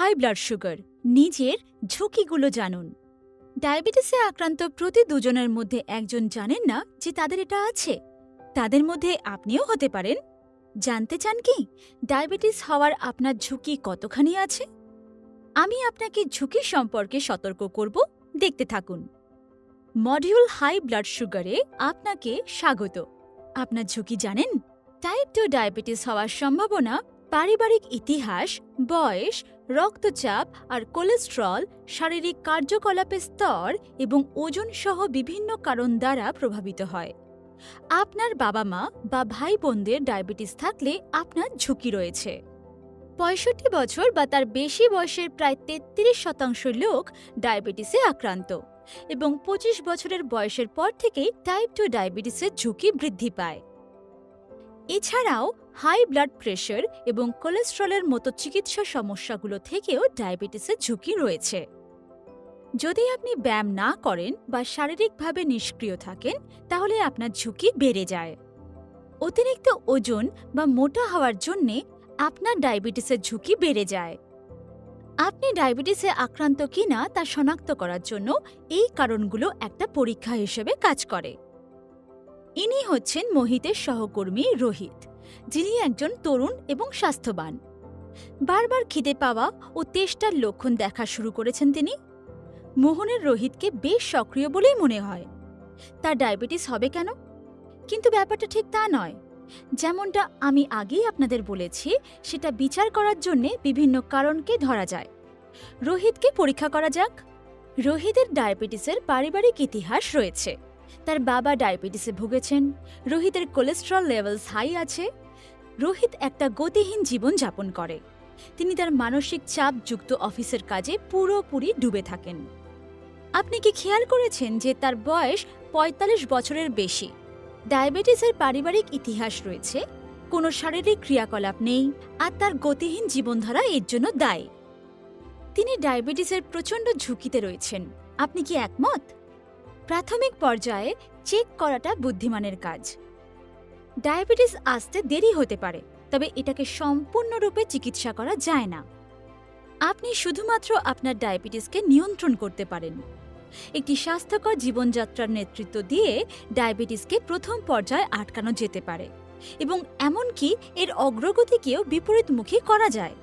High blood sugar, নিজের ঝুঁকিগুলো জানুন। ডায়াবেটিসে আক্রান্ত প্রতি দুজনের মধ্যে একজন জানেন না যে তাদের এটা আছে। তাদের মধ্যে আপনিও হতে পারেন। জানতে চান কি? ডায়াবেটিস হওয়ার আপনার ঝুঁকি কতখানি আছে? আমি আপনাকে ঝুঁকি সম্পর্কে সতর্ক করব, দেখতে থাকুন। মডিউল হাই ব্লাড সুগারে আপনাকে স্বাগত। আপনার ঝুঁকি জানেন? টাইপ টু ডায়াবেটিস হওয়ার সম্ভাবনা পারিবারিক ইতিহাস, বয়স, রক্তচাপ আর কোলেস্ট্রল, শারীরিক কার্যকলাপের স্তর এবং ওজন সহ বিভিন্ন কারণ দ্বারা প্রভাবিত হয়। আপনার বাবা মা বা ভাই বোনদের ডায়াবেটিস থাকলে আপনার ঝুঁকি রয়েছে। পঁয়ষট্টি বছর বা তার বেশি বয়সের প্রায় তেত্রিশ শতাংশ লোক ডায়াবেটিসে আক্রান্ত এবং পঁচিশ বছরের বয়সের পর থেকেই টাইপ টু ডায়াবেটিসের ঝুঁকি বৃদ্ধি পায়। এছাড়াও হাই ব্লাড প্রেশার এবং কোলেস্ট্রলের মতো চিকিৎসা সমস্যাগুলো থেকেও ডায়াবেটিসের ঝুঁকি রয়েছে। যদি আপনি ব্যায়াম না করেন বা শারীরিকভাবে নিষ্ক্রিয় থাকেন, তাহলে আপনার ঝুঁকি বেড়ে যায়। অতিরিক্ত ওজন বা মোটা হওয়ার জন্যে আপনার ডায়াবেটিসের ঝুঁকি বেড়ে যায়। আপনি ডায়াবেটিসে আক্রান্ত কিনা তা শনাক্ত করার জন্য এই কারণগুলো একটা পরীক্ষা হিসেবে কাজ করে। ইনি হচ্ছেন মোহিতের সহকর্মী রোহিত, যিনি একজন তরুণ এবং স্বাস্থ্যবান। বারবার খিদে পাওয়া ও তেষ্টার লক্ষণ দেখা শুরু করেছেন তিনি। মোহনের রোহিতকে বেশ সক্রিয় বলেই মনে হয়। তার ডায়াবেটিস হবে কেন? কিন্তু ব্যাপারটা ঠিক তা নয়। যেমনটা আমি আগেই আপনাদের বলেছি, সেটা বিচার করার জন্য বিভিন্ন কারণকে ধরা যায়। রোহিতকে পরীক্ষা করা যাক। রোহিতের ডায়াবেটিসের পারিবারিক ইতিহাস রয়েছে। তার বাবা ডায়াবেটিসে ভুগেছেন, রোহিতের কোলেস্ট্রল লেভেলস হাই আছে, রোহিত একটা গতিহীন জীবন যাপন করে। তিনি তার মানসিক চাপ যুক্ত অফিসের কাজে পুরোপুরি ডুবে থাকেন। আপনি কি খেয়াল করেছেন যে তার বয়স ৪৫ বছরের বেশি? ডায়াবেটিসের পারিবারিক ইতিহাস রয়েছে, কোনো শারীরিক ক্রিয়াকলাপ নেই, আর তার গতিহীন জীবনধারা এর জন্য দায়ী। তিনি ডায়াবেটিসের প্রচণ্ড ঝুঁকিতে রয়েছেন, আপনি কি একমত? প্রাথমিক পর্যায়ে চেক করাটা বুদ্ধিমানের কাজ। ডায়াবেটিস আসতে দেরি হতে পারে, তবে এটাকে সম্পূর্ণরূপে চিকিৎসা করা যায় না। আপনি শুধুমাত্র আপনার ডায়াবেটিসকে নিয়ন্ত্রণ করতে পারেন। একটি স্বাস্থ্যকর জীবনযাত্রার নেতৃত্ব দিয়ে ডায়াবেটিসকে প্রথম পর্যায়ে আটকানো যেতে পারে এবং এমনকি এর অগ্রগতিকেও বিপরীতমুখী করা যায়।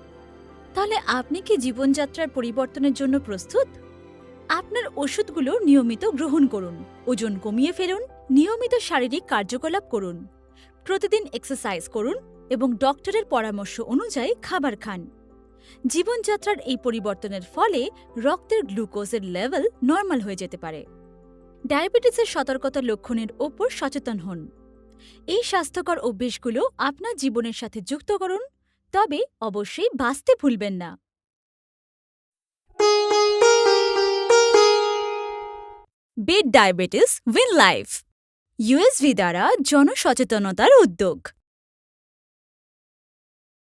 তাহলে আপনি কি জীবনযাত্রার পরিবর্তনের জন্য প্রস্তুত? আপনার ওষুধগুলো নিয়মিত গ্রহণ করুন, ওজন কমিয়ে ফেলুন, নিয়মিত শারীরিক কার্যকলাপ করুন, প্রতিদিন এক্সারসাইজ করুন এবং ডক্টরের পরামর্শ অনুযায়ী খাবার খান। জীবনযাত্রার এই পরিবর্তনের ফলে রক্তের গ্লুকোজের লেভেল নর্মাল হয়ে যেতে পারে। ডায়াবেটিসের সতর্কতা লক্ষণের ওপর সচেতন হন। এই স্বাস্থ্যকর অভ্যেসগুলো আপনার জীবনের সাথে যুক্ত করুন, তবে অবশ্যই বাঁচতে ভুলবেন না। Beat diabetes win life USV দ্বারা জনসচেতনতার উদ্যোগ।